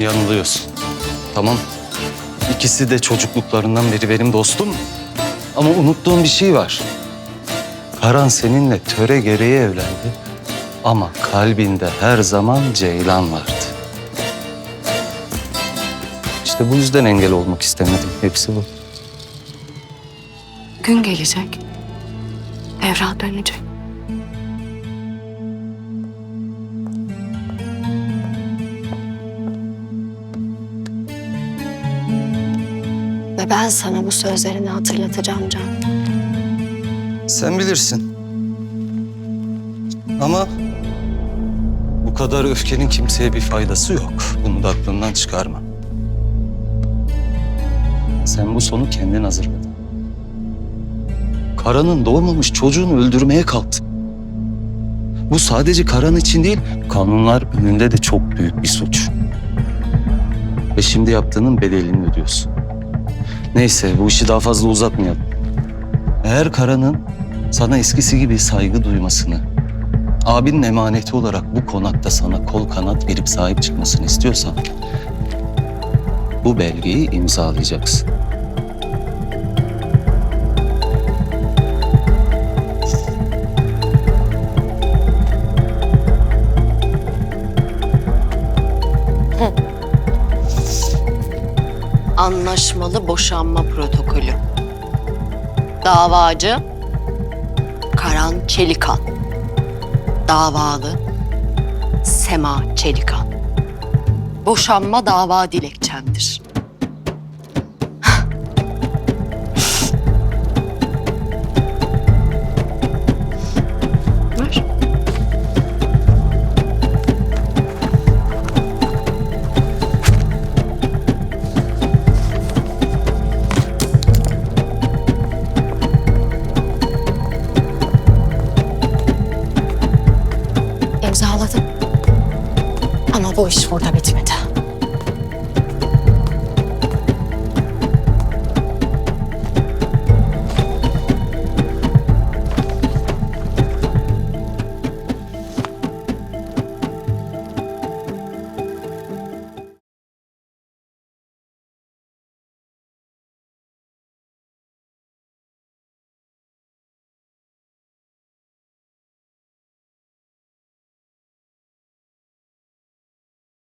Yanılıyorsun. Tamam. İkisi de çocukluklarından beri benim dostum. Ama unuttuğum bir şey var. Karan seninle töre gereği evlendi. Ama kalbinde her zaman Ceylan vardı. İşte bu yüzden engel olmak istemedim. Hepsi bu. Gün gelecek. Evra dönecek. Ben sana bu sözlerini hatırlatacağım Can. Sen bilirsin. Ama bu kadar öfkenin kimseye bir faydası yok. Bunu da aklından çıkarma. Sen bu sonu kendin hazırladın. Karan'ın doğmamış çocuğunu öldürmeye kalktın. Bu sadece Karan için değil, kanunlar önünde de çok büyük bir suç. Ve şimdi yaptığının bedelini ödüyorsun. Neyse bu işi daha fazla uzatmayalım. Eğer Karan'ın sana eskisi gibi saygı duymasını, abinin emaneti olarak bu konakta sana kol kanat verip sahip çıkmasını istiyorsan, bu belgeyi imzalayacaksın. Anlaşmalı boşanma protokolü. Davacı Karan Çelikan. Davalı Sema Çelikan. Boşanma dava dilekçemdir. Ama bu iş burada bitmedi.